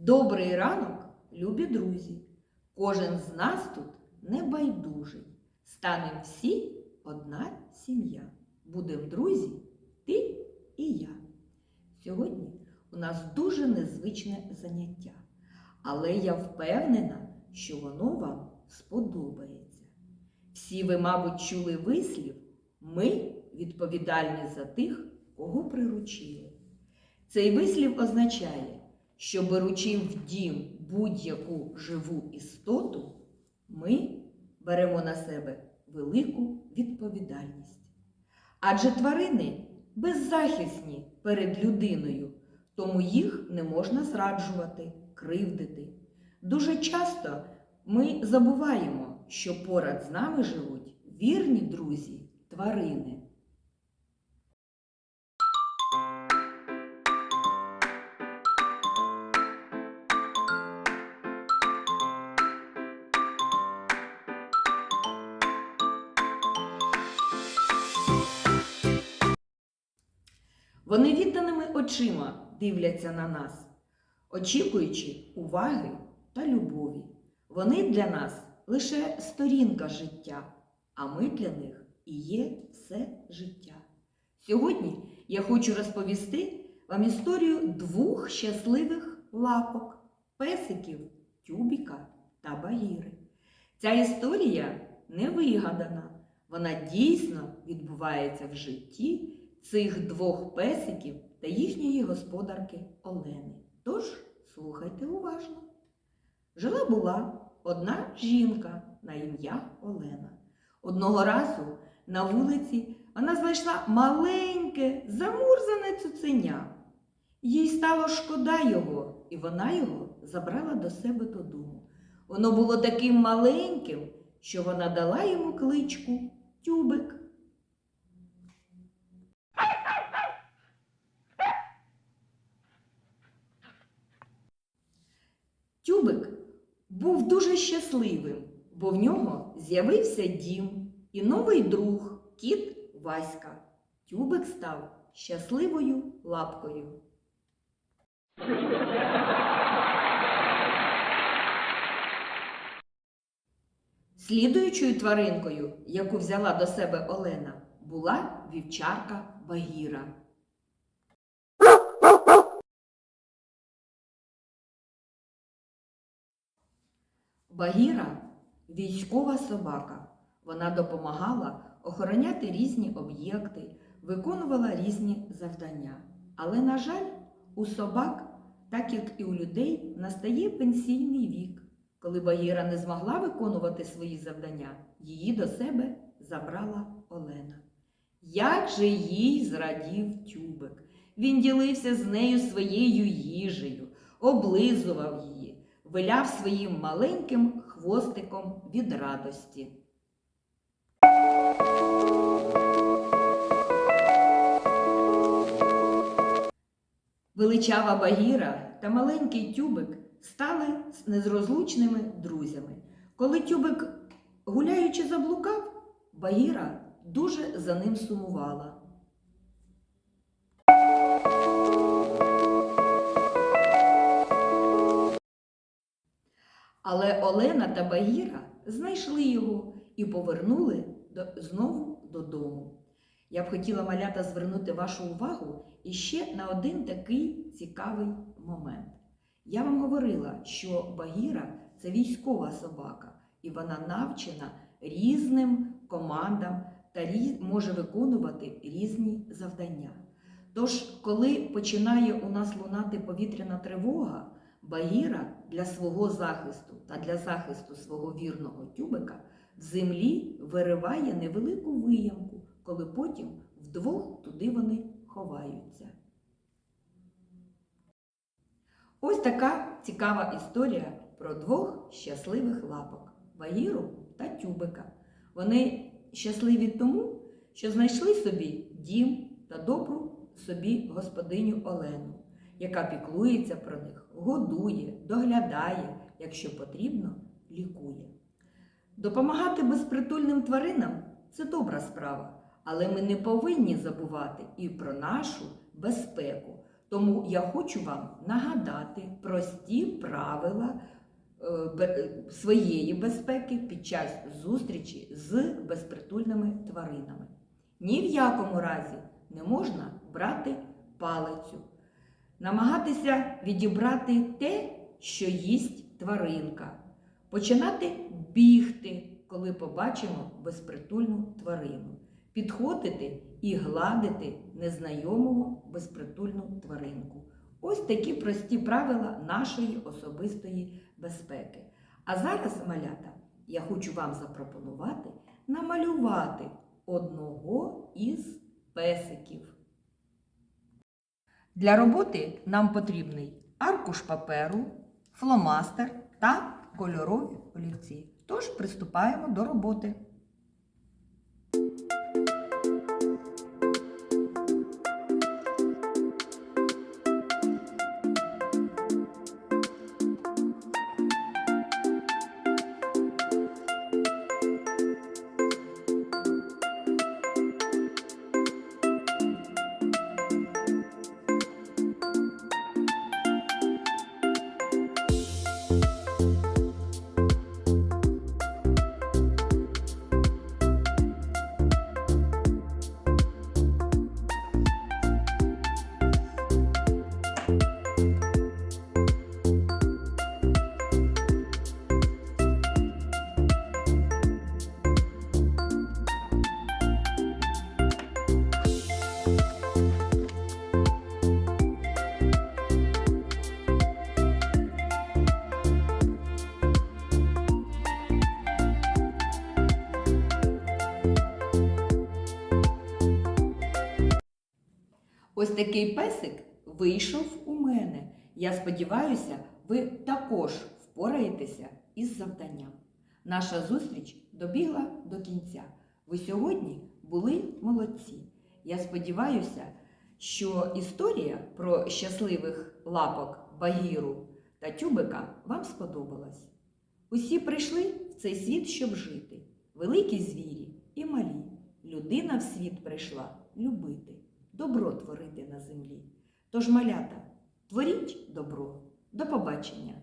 Добрий ранок, любі друзі. Кожен з нас тут небайдужий. Станем всі одна сім'я. Будем друзі, ти і я. Сьогодні у нас дуже незвичне заняття, але я впевнена, що воно вам сподобається. Всі ви, мабуть, чули вислів ми відповідальні за тих, кого приручили. Цей вислів означає, що беручи в дім будь-яку живу істоту, ми беремо на себе велику відповідальність. Адже тварини беззахисні перед людиною, тому їх не можна зраджувати, кривдити. Дуже часто ми забуваємо, що поряд з нами живуть вірні друзі, тварини. Вони відданими очима дивляться на нас, очікуючи уваги та любові. Вони для нас лише сторінка життя, а ми для них і є все життя. Сьогодні я хочу розповісти вам історію двох щасливих лапок песиків Тюбіка та Багіри. Ця історія не вигадана, вона дійсно відбувається в житті цих двох песиків та їхньої господарки Олени. Тож слухайте уважно. Жила була одна жінка на ім'я Олена. Одного разу на вулиці вона знайшла маленьке, замурзане цуценя. Їй стало шкода його, і вона його забрала до себе додому. Воно було таким маленьким, що вона дала йому кличку Тюбик був дуже щасливим, бо в нього з'явився дім і новий друг, кіт Васька. Тюбик став щасливою лапкою. Слідуючою тваринкою, яку взяла до себе Олена, була вівчарка Багіра. Багіра військова собака. Вона допомагала охороняти різні об'єкти, виконувала різні завдання. Але, на жаль, у собак, так як і у людей, настає пенсійний вік. Коли Багіра не змогла виконувати свої завдання, її до себе забрала Олена. Як же їй зрадів тюбик? Він ділився з нею своєю їжею, облизував її, виляв своїм маленьким хвостиком від радості. Величава Багіра та маленький тюбик стали незрозлучними друзями. Коли тюбик, гуляючи, заблукав, Багіра дуже за ним сумувала. Але Олена та Багіра знайшли його і повернули до, знову додому. Я б хотіла малята звернути вашу увагу іще на один такий цікавий момент. Я вам говорила, що Багіра це військова собака, і вона навчена різним командам та рі- може виконувати різні завдання. Тож, коли починає у нас лунати повітряна тривога, Багіра для свого захисту та для захисту свого вірного тюбика в землі вириває невелику виямку, коли потім вдвох туди вони ховаються. Ось така цікава історія про двох щасливих лапок Багіру та Тюбика. Вони щасливі тому, що знайшли собі дім та добру собі господиню Олену, яка піклується про них, годує, доглядає, якщо потрібно, лікує. Допомагати безпритульним тваринам це добра справа, але ми не повинні забувати і про нашу безпеку. Тому я хочу вам нагадати прості правила е, своєї безпеки під час зустрічі з безпритульними тваринами. Ні в якому разі не можна брати палицю, намагатися відібрати те, що їсть тваринка, починати бігти, коли побачимо безпритульну тварину, підходити і гладити незнайомого безпритульну тваринку. Ось такі прості правила нашої особистої безпеки. А зараз, малята, я хочу вам запропонувати намалювати одного із песиків. Для роботи нам потрібний аркуш паперу, фломастер та кольорові олівці. Тож приступаємо до роботи. Ось такий песик вийшов у мене. Я сподіваюся, ви також впораєтеся із завданням. Наша зустріч добігла до кінця. Ви сьогодні були молодці. Я сподіваюся, що історія про щасливих лапок Багіру та Тюбика вам сподобалась. Усі прийшли в цей світ, щоб жити. Великі звірі і малі. Людина в світ прийшла любити, добро творити на землі. Тож, малята, творіть добро. До побачення!